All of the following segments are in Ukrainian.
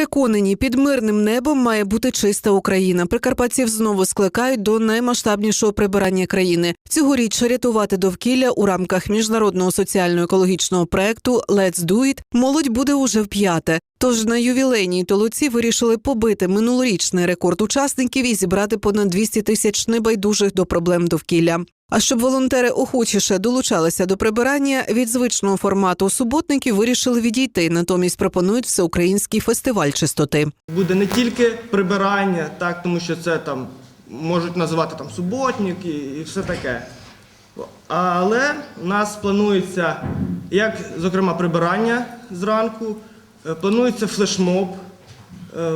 Переконані, під мирним небом має бути чиста Україна. Прикарпатців знову скликають до наймасштабнішого прибирання країни. Цьогоріч рятувати довкілля у рамках міжнародного соціально-екологічного проекту «Let's do it» молодь буде уже вп'яте. Тож на ювілейній толоці вирішили побити минулорічний рекорд учасників і зібрати понад 200 тисяч небайдужих до проблем довкілля. А щоб волонтери охочіше долучалися до прибирання, від звичного формату суботників вирішили відійти. Натомість пропонують всеукраїнський фестиваль чистоти. буде не тільки прибирання, так, тому що це там можуть називати там суботник і, і все таке. Але у нас планується як, зокрема, прибирання зранку, планується флешмоб. Е,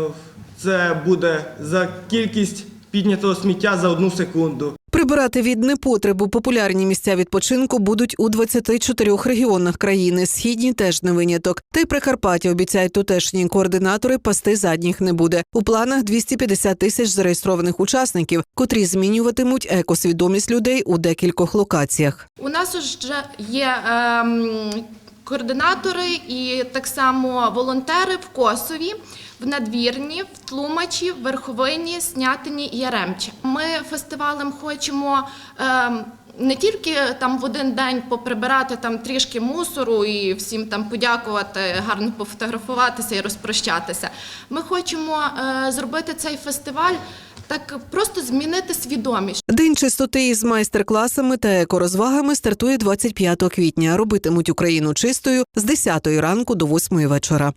Це буде за кількість піднятого сміття за одну секунду. Прибирати від непотребу популярні місця відпочинку будуть у 24 регіонах країни. Східні теж не виняток. Та й Прикарпаття обіцяють тутешні координатори пасти задніх не буде. У планах 250 тисяч зареєстрованих учасників, котрі змінюватимуть екосвідомість людей у декількох локаціях. У нас вже є ем, координатори і так само волонтери в Косові, в Надвірні, в Тлумачі, в Верховині, Снятині і Яремче. Ми фестивалем хочемо. Ем, не тільки там в один день поприбирати там трішки мусору і всім там подякувати, гарно пофотографуватися і розпрощатися. Ми хочемо е, зробити цей фестиваль так просто змінити свідомість. День чистоти із майстер-класами та екорозвагами стартує 25 квітня. Робитимуть Україну чистою з 10 ранку до 8 вечора.